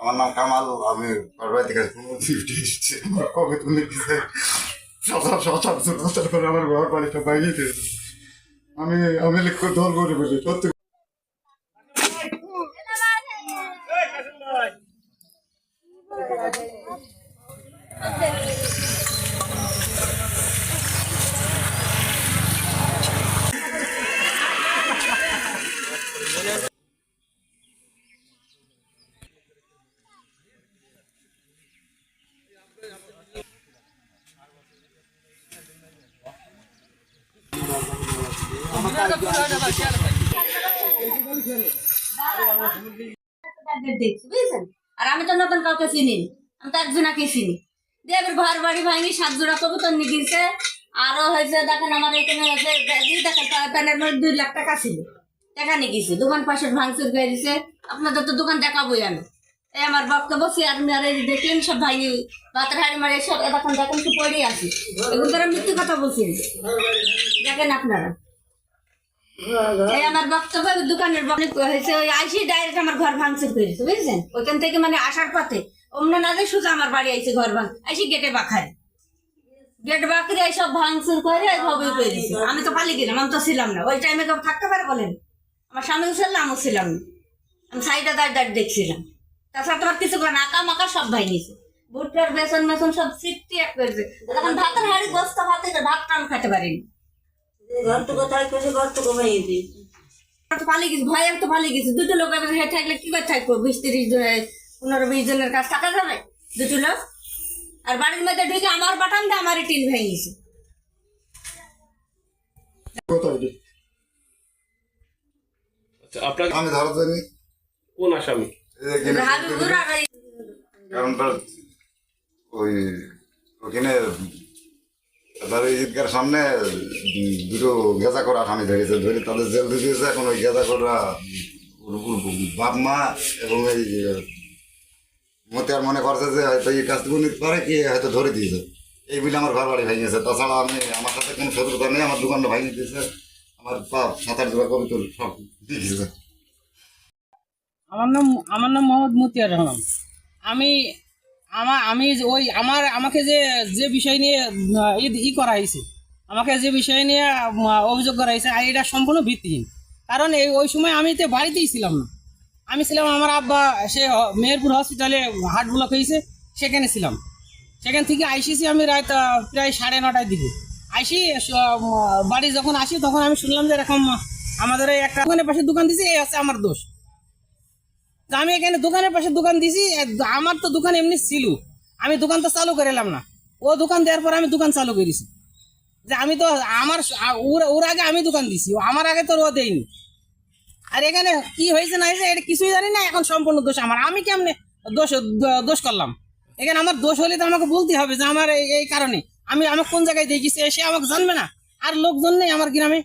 আমার নাম কামাল আমি পারবাই থেকে ডিউটি এসেছি আমার কবে তুমি সচল সচল সচল করে আমার ঘর বাড়িটা বাইরে আমি আমি লিখ দল করে বলি সত্যি। দেখছি চিনি ঘর বাড়ি ভাঙি সাত জোড়া কবুতর আরও হয়েছে দেখেন এখানে দেখেন দুই লাখ টাকা ছিল দোকান পাশে ভাঙচুর করে দিছে আপনাদের তো দোকান দেখাবোই আমি এই আমার বক্তব্য চেয়ার মেয়ারে দেখেন সব ভাই ভাতের হাড়ি মারে সব এখন দেখেন কি পড়ে আছে এগুলো তারা মিথ্যে কথা বলছেন দেখেন আপনারা। আমার বক্তব্য দোকানের ডাইরেক্ট আমার ঘর ভাঙচুর মানে আসার পথে অন্য আমার বাড়ি আইছে ঘর গেটে গেট সব ভাঙচুর করে আমি তো পালিয়ে গেলাম, আমি তো ছিলাম না। ওই টাইমে কেউ থাকতে পারে বলেন? আমার স্বামীও ছিল আমিও ছিলাম না। আমি সাইডে দাঁড় দাঁড় দেখছিলাম। তাছাড়া তোমার কিছু করে আঁকা মাকা সব ভাই নিছে ভুট্টার বেসন মেসন সব সিটটি এক করেছে। তখন ভাতের হাড়ি বস্তা ভাতে ভাত টান খেতে পারিনি। ঘরটুকু তাই করে ঘরটুকু ভেঙে দিয়েছি আমরা তো পালিয়ে গেছি ভয় তো পালিয়ে গেছি। দুটো লোক হেঁটে থাকলে কি করে থাকব? বিশ তিরিশ পনেরো বিশ জনের কাজ থাকা যাবে? দুটো লোক? আর বাড়ির মধ্যে ঢুকে আমার বাটান দিয়ে আমারই টিন ভেঙেছে। কোথায়? আচ্ছা আপনার আমি ধরা যায়নি কোন আসামি? কারণ ওই ওখানে ওই ঈদগার সামনে দুটো গেজা করা আসামি ধরেছে। ধরে তাদের জেল ঢুকিয়েছে এখন ওই গেজা করা বাপ মা এবং এই মতিয়ার মনে করছে যে হয়তো এই কাজটুকু নিতে পারে কি, হয়তো ধরে দিয়েছে। এই বিলে আমার ঘর বাড়ি ভেঙেছে তাছাড়া আমি আমার সাথে কোনো শত্রুতা নেই, আমার দোকানটা ভেঙে দিয়েছে। আমার বাপ সাত আট জোড়া কবিতর সব দিয়েছে। আমার নাম আমার নাম মোহাম্মদ মতিয়ার রহমান। আমি আমার আমি ওই আমার, আমাকে যে যে বিষয় নিয়ে ই- করা হয়েছে, আমাকে যে বিষয় নিয়ে অভিযোগ করা হয়েছে এটা সম্পূর্ণ ভিত্তিহীন। কারণ এই, ওই সময় আমি তো বাড়িতেই ছিলাম না। আমি ছিলাম আমার আব্বা, সে মেহেরপুর হসপিটালে হার্ট ব্লক হয়েছে, সেখানে ছিলাম। সেখান থেকে আইসিসি আমি রাত প্রায় সাড়ে নটার দিকে আইসি বাড়ি যখন আসি, তখন আমি শুনলাম যে এরকম আমাদের একটা দোকানের পাশে দোকান দিছে, এই আছে আমার দোষ। আমি এখানে দোকানের পাশে দোকান দিছি আমার তো দোকান এমনি ছিল। আমি দোকান তো চালু করে এলাম না। ও দোকান দেওয়ার পর আমি দোকান চালু করেছি। যে আমি তো আমার ওর আগে আমি দোকান দিছি আমার আগে তো ও দেয়নি। আর এখানে কি হয়েছে না হয়েছে, এটা কিছুই জানি না, এখন সম্পূর্ণ দোষ আমার। আমি কেমনে দোষ দোষ করলাম? এখানে আমার দোষ হলে তো আমাকে বলতে হবে যে আমার এই কারণে। আমি আমাকে কোন জায়গায় দেখেছি, সে আমাকে জানবে না। আর লোকজন নেই আমার গ্রামে।